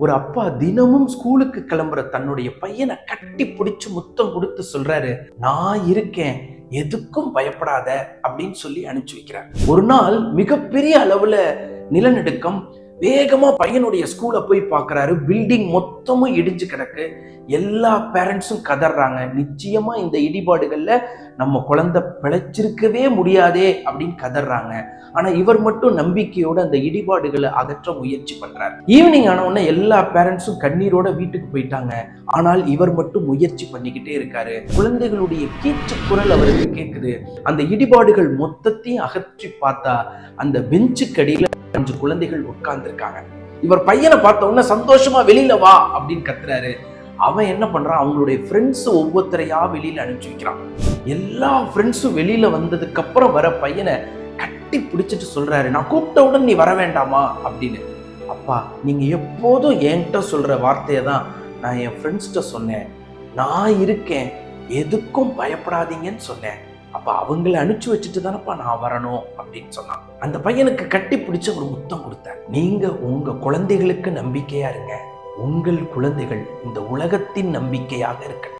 ஒரு அப்பா தினமும் ஸ்கூலுக்கு கிளம்புற தன்னுடைய பையனை கட்டி பிடிச்சு முத்தம் கொடுத்து சொல்றாரு நான் இருக்கேன் எதுக்கும் பயப்படாத அப்படின்னு சொல்லி அனுப்பிச்சு வைக்கிறார். ஒரு நாள் மிகப்பெரிய அளவுல நிலநடுக்கம் வேகமாக பையனுடைய ஸ்கூலை போய் பார்க்குறாரு பில்டிங் மொத்தமும் இடிஞ்சு கிடக்கு. எல்லா பேரண்ட்ஸும் கதறாங்க. நிச்சயமாக இந்த இடிபாடுகளில் நம்ம குழந்தை பிழைச்சிருக்கவே முடியாதே அப்படின்னு கதறாங்க. ஆனால் இவர் மட்டும் நம்பிக்கையோட அந்த இடிபாடுகளை அகற்ற முயற்சி பண்ணுறார் ஈவினிங் ஆன உடனே எல்லா பேரண்ட்ஸும் கண்ணீரோட வீட்டுக்கு போயிட்டாங்க. ஆனால் இவர் மட்டும் முயற்சி பண்ணிக்கிட்டே இருக்காரு. குழந்தைகளுடைய கீச்சு குரல் அவருக்கு கேட்குது அந்த இடிபாடுகள் மொத்தத்தையும் அகற்றி பார்த்தா அந்த பெஞ்சுக்கடியில் அஞ்சு குழந்தைகள் வந்திருக்காங்க. இவர் பையனை பார்த்த உடனே சந்தோஷமா வெளியில வா அப்படின்னு கத்துறாரு. அவன் என்ன பண்றான்? அவங்களுடைய ஃப்ரெண்ட்ஸ் ஒவ்வொருத்தரையா வெளியில அனுப்பிச்சு வைக்கிறான். எல்லா ஃப்ரெண்ட்ஸும் வெளியில வந்ததுக்கு அப்புறம் வர பையனை கட்டி பிடிச்சிட்டு சொல்றாரு. நான் கூப்பிட்டவுடன் நீ வர வேண்டாமா? அப்படின்னு. அப்பா நீங்க எப்போதும் என்கிட்ட சொல்ற வார்த்தையை தான் நான் என் ஃப்ரெண்ட்ஸ்கிட்ட சொன்னேன். நான் இருக்கேன். எதுக்கும் பயப்படாதீங்கன்னு சொன்னேன். அப்போ அவங்கள அனுப்பிச்சு வச்சுட்டு தானப்பா நான் வரணும் அப்படின்னு சொன்னான். அந்த பையனுக்கு கட்டி பிடிச்ச ஒரு முத்தம் கொடுத்தேன். நீங்கள் உங்கள் குழந்தைகளுக்கு நம்பிக்கையா இருங்க. உங்கள் குழந்தைகள் இந்த உலகத்தின் நம்பிக்கையாக இருக்க